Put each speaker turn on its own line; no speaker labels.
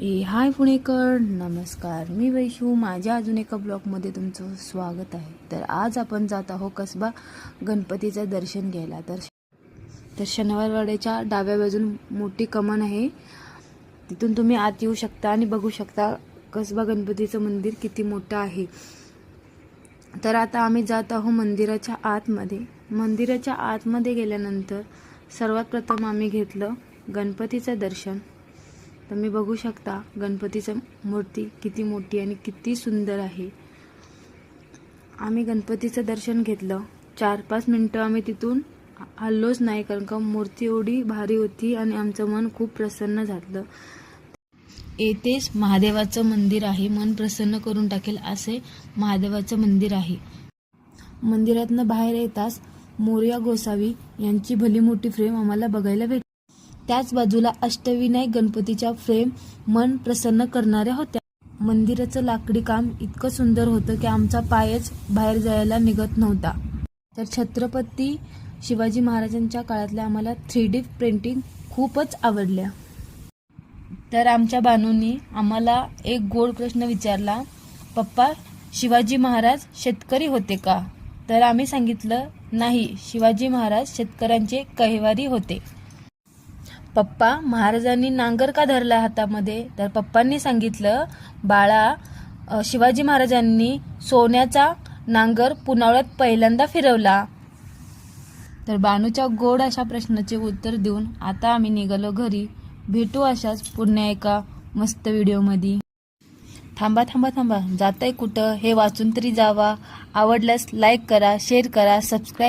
ए हाय पुणेकर नमस्कार. मी वैशू माझ्या अजून एका ब्लॉगमध्ये तुमचं स्वागत आहे. तर आज आपण जात आहोत कसबा गणपतीचं दर्शन घ्यायला. तर तर शनिवारवाड्याच्या डाव्या बाजून मोठी कमान आहे. तिथून तुम्ही आत येऊ शकता आणि बघू शकता कसबा गणपतीचं मंदिर किती मोठं आहे. तर आता आम्ही जात आहोत मंदिराच्या आतमध्ये. मंदिराच्या आतमध्ये गेल्यानंतर सर्वात प्रथम आम्ही घेतलं गणपतीचं दर्शन. तुम्ही बघू शकता गणपतीचं मूर्ती किती मोठी आणि किती सुंदर आहे. आम्ही गणपतीचं दर्शन घेतलं. चार पाच मिनटं आम्ही तिथून हल्लोच नाही कारण का मूर्ती एवढी भारी होती आणि आमचं मन खूप प्रसन्न झालं. येथेच महादेवाचं मंदिर आहे. मन प्रसन्न करून टाकेल असे महादेवाचं मंदिर आहे. मंदिरातनं बाहेर येताच मोर्या गोसावी यांची भली मोठी फ्रेम आम्हाला बघायला भेट त्याच बाजूला अष्टविनायक गणपतीच्या फ्रेम मन प्रसन्न करणाऱ्या होत्या. मंदिराचं लाकडी काम इतकं सुंदर होतं की आमचा पायच बाहेर जायला निघत नव्हता. तर छत्रपती शिवाजी महाराजांच्या काळातल्या आम्हाला थ्री डी प्रिंटिंग खूपच आवडल्या. तर आमच्या बानूंनी आम्हाला एक गोड प्रश्न विचारला पप्पा शिवाजी महाराज शेतकरी होते का? तर आम्ही सांगितलं नाही शिवाजी महाराज शेतकऱ्यांचे कैवारी होते. पप्पा महाराजांनी नांगर का धरला हातामध्ये? तर पप्पांनी सांगितलं बाळा शिवाजी महाराजांनी सोन्याचा नांगर पुनावळ्यात पहिल्यांदा फिरवला. तर बानूच्या गोड अशा प्रश्नाचे उत्तर देऊन आता आम्ही निघालो घरी. भेटू अशाच पुन्हा एका मस्त व्हिडिओमध्ये. थांबा थांबा थांबा. जाताय कुठं? हे वाचून तरी जावा. आवडल्यास लाईक करा शेअर करा सबस्क्राईब